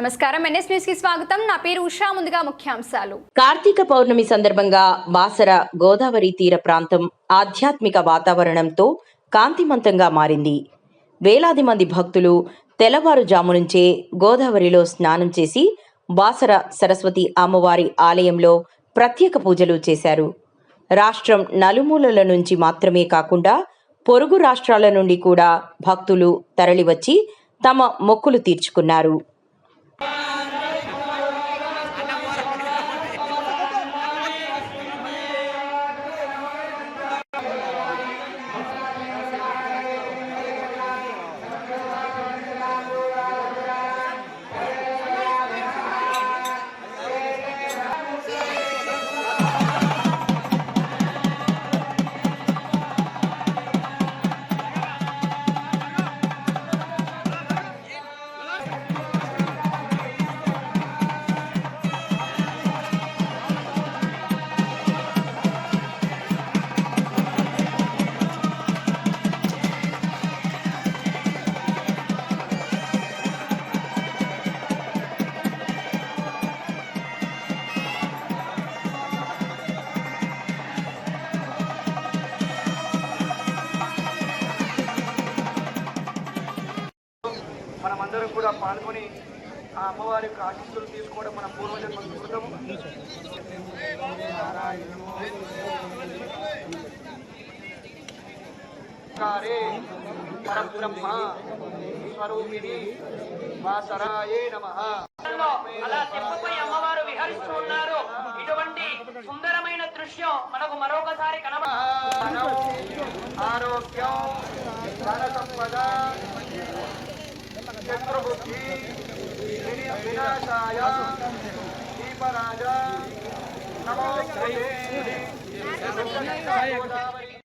నమస్కారం. ఎన్ఎస్ న్యూస్కి స్వాగతం. నా పేరు ఉషా. ముందుగా ముఖ్యాంశాలు. కార్తీక పౌర్ణమి సందర్భంగా బాసర గోదావరి తీర ప్రాంతం ఆధ్యాత్మిక వాతావరణంతో కాంతిమంతంగా మారింది. వేలాది మంది భక్తులు తెల్లవారుజాము నుంచే గోదావరిలో స్నానం చేసి బాసర సరస్వతి అమ్మవారి ఆలయంలో ప్రత్యేక పూజలు చేశారు. రాష్ట్రం నలుమూలల నుంచి మాత్రమే కాకుండా పొరుగు రాష్ట్రాల నుండి కూడా భక్తులు తరలివచ్చి తమ మొక్కులు తీర్చుకున్నారు. మనమందరం కూడా పాల్గొని ఆ అమ్మవారి యొక్క ఆశీస్సులు తీసుకోవడం మన పూర్వజన్మ కారే పరబ్రహ్మ స్వరూపిణి వాసరాయే నమః. అలా తెప్పపై అమ్మవారు విహరిస్తూ ఉన్నారు. ఇటువంటి సుందరమైన దృశ్యం మనకు మరొకసారి కనబ ఆరోగ్యం ధన సంపద. చక్రబుద్ధి వినాశాయ దీపరాజ నమో గోదావరి